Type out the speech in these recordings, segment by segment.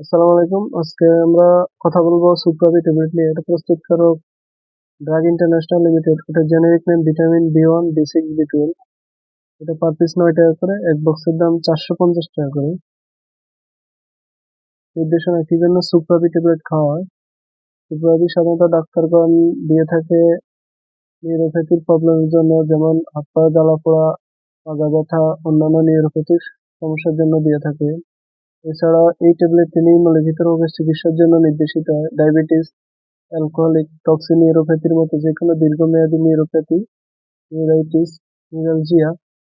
আসসালামু আলাইকুম। আজকে আমরা কথা বলব সুপ্রাবি ট্যাবলেট নিয়ে। এটা প্রস্তুতকারক ড্রাগ ইন্টারন্যাশনাল লিমিটেড এটা generic name vitamin B one B six B twelve এটা পার পিস নয় টাকা করে। এক বক্সের দাম চারশো পঞ্চাশ টাকা করে। নির্দেশনা, কি জন্য সুপ্রাবি ট্যাবলেট খাওয়া হয়? সুপ্রাবি সাধারণত ডাক্তারগণ দিয়ে থাকে নিউরোপ্যাথির প্রবলেমের জন্য, যেমন হাত পা, জ্বালা পোড়া আগা ব্যথা, অন্যান্য নিউরোপ্যাথিক সমস্যার জন্য দিয়ে থাকে। এছাড়া এই ট্যাবলেটটি নিম্নলিখিত রোগের চিকিৎসার জন্য নির্দেশিত। হয় ডায়াবেটিস, অ্যালকোহলিক, টক্সিন নিউরোপ্যাথির মতো যে কোনো দীর্ঘমেয়াদী neuropathy, neuritis neuralgia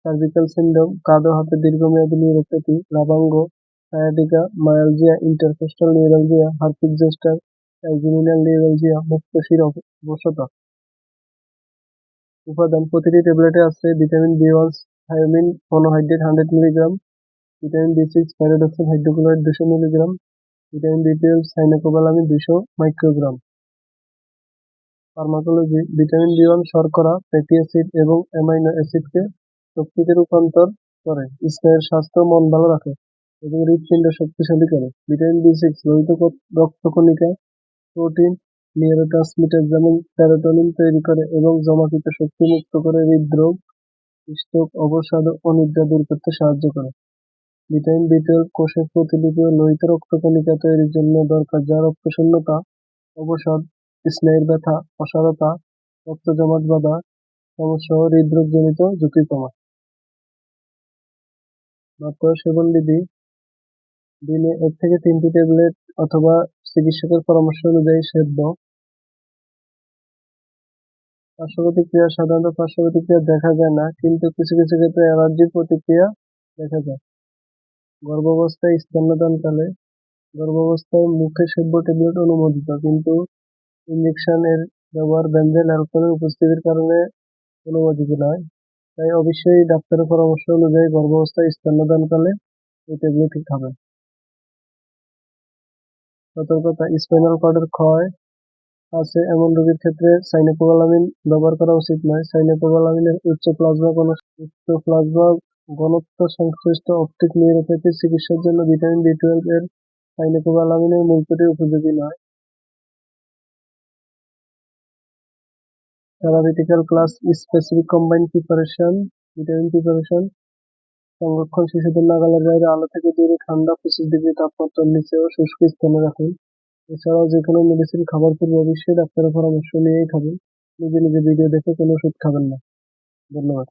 cervical syndrome কাঁধ হাতে দীর্ঘমেয়াদী neuropathy লাভাঙ্গ sciatica myalgia, intercostal neuralgia, herpes zoster trigeminal neuralgia, মুক্তশির অবসতা উপাদান প্রতিটি ট্যাবলেটে আছে vitamin B one, thiamine, monohydrate hundred milligram vitamin B six pyridoxine hydrochloride দুশো milligram vitamin B twelve cyanocobalamin দুশো microgram pharmacology vitamin B one শর্করা fatty acid এবং amino অ্যাসিডকে শক্তিতে রূপান্তর করে, স্নায়ুর স্বাস্থ্য মন ভালো রাখে এবং হৃৎপিণ্ড শক্তিশালী করে। ভিটামিন বি সিক্স লোহিত রক্তকণিকা প্রোটিন নিউরোট্রান্সমিটার যেমন সেরোটোনিন তৈরি করে এবং জমাকৃত শক্তি মুক্ত করে, হৃদরোগ স্ট্রোক অবসাদ ও অনিদ্রা দূর করতে সাহায্য করে। ভিটামিন বি টুয়েলভ কোষের প্রতিলিপি ও লোহিত রক্তকণিকা তৈরির জন্য দরকার। যা রক্তশূন্যতা, অবসাদ, স্নায়ুর ব্যথা, অসারতা রক্ত জমাট বাঁধা সমস্যা ও হৃদরোগজনিত ঝুঁকি কমায় মাত্র সেবন বিধি। দিনে এক থেকে তিনটি ট্যাবলেট অথবা চিকিৎসকের পরামর্শ অনুযায়ী সেদ্ধ। পার্শ্ব প্রতিক্রিয়া সাধারণত পার্শ্ব প্রতিক্রিয়া দেখা যায় না, কিন্তু কিছু কিছু ক্ষেত্রে অ্যালার্জির প্রতিক্রিয়া দেখা যায়। গর্ভাবস্থায় স্তন্যদানকালে গর্ভাবস্থায় মুখে সেব্য ট্যাবলেট অনুমোদিত, কিন্তু ইনজেকশন এর ব্যবহার বেনজেল অ্যালকোহলের উপস্থিতির কারণে অনুমোদিত নয়। তাই অবশ্যই ডাক্তারের পরামর্শ অনুযায়ী গর্ভাবস্থায় স্তন্যদানকালে এই ট্যাবলেটটি খাবেন। সতর্কতা, স্পাইনাল কর্ডের ক্ষয় আছে এমন রোগীর ক্ষেত্রে সাইনোকোবালামিন ব্যবহার করা উচিত নয়। সাইনোকোবালামিনের উচ্চ প্লাজমা কোনো উচ্চ প্লাজমা ঘনত্ব সংশ্লিষ্ট অপটিক নিউরোপ্যাথির চিকিৎসার জন্য ভিটামিন বি টুয়েলভ এর সাইনোকোবালামিনের মূলকটি উপযোগী নয়। Therapeutical class specific combined preparation vitamin preparation সংরক্ষণ শিশুদের নাগালের বাইরে আলো থেকে দূরে ঠান্ডা পঁচিশ ডিগ্রি তাপমাত্রার নিচে ও শুষ্ক স্থানে রাখুন। এছাড়াও যে কোনো মেডিসিন খাবার পূর্বে অবশ্যই ডাক্তারের পরামর্শ নিয়েই খাবেন। নিজে নিজে ভিডিও দেখে কোনো ওষুধ খাবেন না। ধন্যবাদ।